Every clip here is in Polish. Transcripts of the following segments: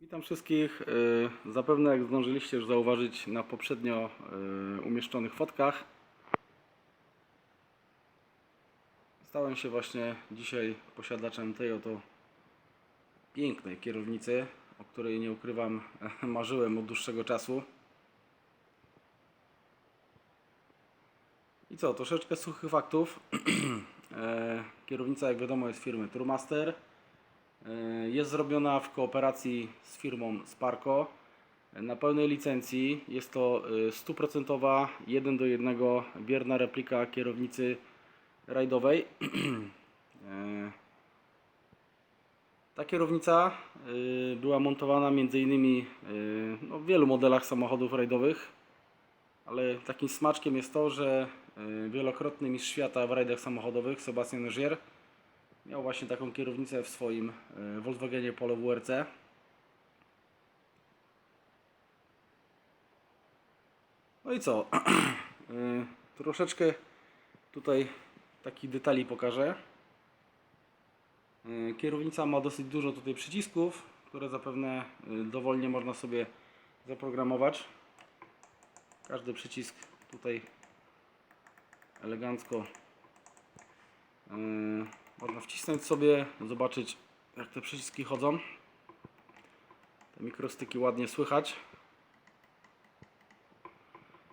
Witam wszystkich. Y, Zapewne jak zdążyliście już zauważyć na poprzednio y, umieszczonych fotkach. Stałem się właśnie dzisiaj posiadaczem tej oto pięknej kierownicy, o której nie ukrywam marzyłem od dłuższego czasu. I co, troszeczkę suchych faktów. E, Kierownica, jak wiadomo, jest firmy Trumaster. E, Jest zrobiona w kooperacji z firmą Sparco e, na pełnej licencji. Jest to e, stuprocentowa, 1 do 1 bierna replika kierownicy rajdowej. E, Ta kierownica e, była montowana m.in. no, w wielu modelach samochodów rajdowych, ale takim smaczkiem jest to, że e, wielokrotny mistrz świata w rajdach samochodowych Sebastian Ogier Miał właśnie taką kierownicę w swoim e, Volkswagenie Polo WRC. No i co? E, Troszeczkę tutaj takich detali pokażę. E, Kierownica ma dosyć dużo tutaj przycisków, które zapewne dowolnie można sobie zaprogramować. Każdy przycisk tutaj elegancko można wcisnąć sobie, zobaczyć jak te przyciski chodzą. Te mikrostyki ładnie słychać.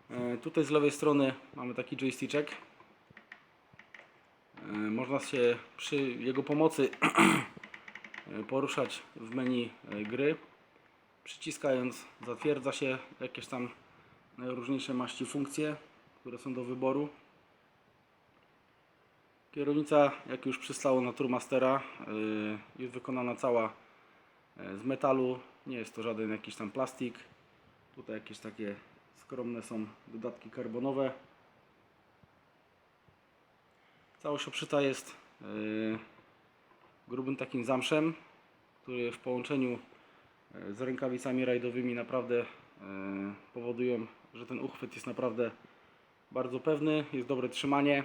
E, Tutaj z lewej strony mamy taki joysticzek. E, Można się przy jego pomocy poruszać w menu e, gry. Przyciskając zatwierdza się jakieś tam najróżniejsze maści funkcje, które są do wyboru. Kierownica, jak już przystało na Turmastera, yy, jest wykonana cała yy, z metalu. Nie jest to żaden jakiś tam plastik. Tutaj jakieś takie skromne są dodatki karbonowe. Całość obszyta jest yy, grubym takim zamszem, który w połączeniu yy, z rękawicami rajdowymi naprawdę powodują, że ten uchwyt jest naprawdę bardzo pewny, jest dobre trzymanie.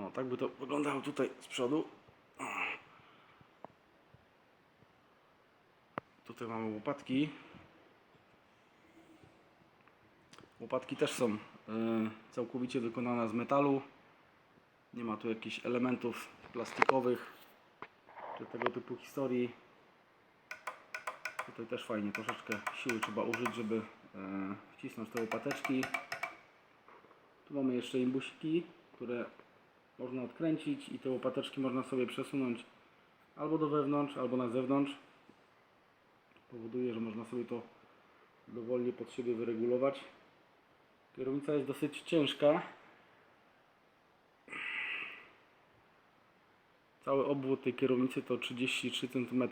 No, tak by to wyglądało tutaj z przodu. Tutaj mamy łopatki. Łopatki też są y, całkowicie wykonane z metalu. Nie ma tu jakichś elementów plastikowych czy tego typu historii. Tutaj też fajnie, troszeczkę siły trzeba użyć, żeby y, wcisnąć te łopateczki. Tu mamy jeszcze imbusiki, które można odkręcić i te łopateczki można sobie przesunąć albo do wewnątrz, albo na zewnątrz. Powoduje, że można sobie to dowolnie pod siebie wyregulować. Kierownica jest dosyć ciężka. Cały obwód tej kierownicy to 33 cm.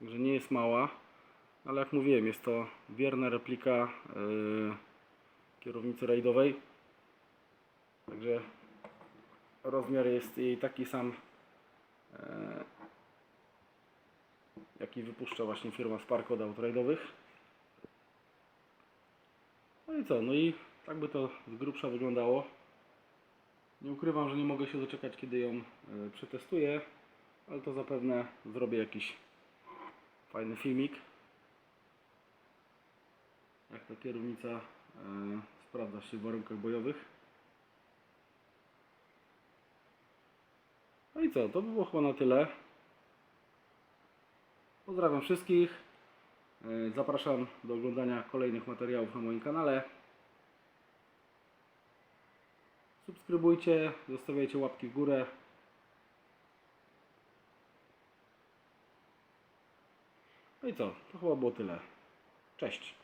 Także nie jest mała. Ale jak mówiłem, jest to wierna replika yy, kierownicy rajdowej. Także rozmiar jest jej taki sam, e, jaki wypuszcza właśnie firma Spark od aut rajdowych. No i co? No i tak by to z grubsza wyglądało. Nie ukrywam, że nie mogę się doczekać, kiedy ją e, przetestuję, ale to zapewne zrobię jakiś fajny filmik. Jak ta kierownica e, sprawdza się w warunkach bojowych. No i co, to by było chyba na tyle. Pozdrawiam wszystkich. E, Zapraszam do oglądania kolejnych materiałów na moim kanale. Subskrybujcie, zostawiajcie łapki w górę. No i co, to chyba było tyle. Cześć.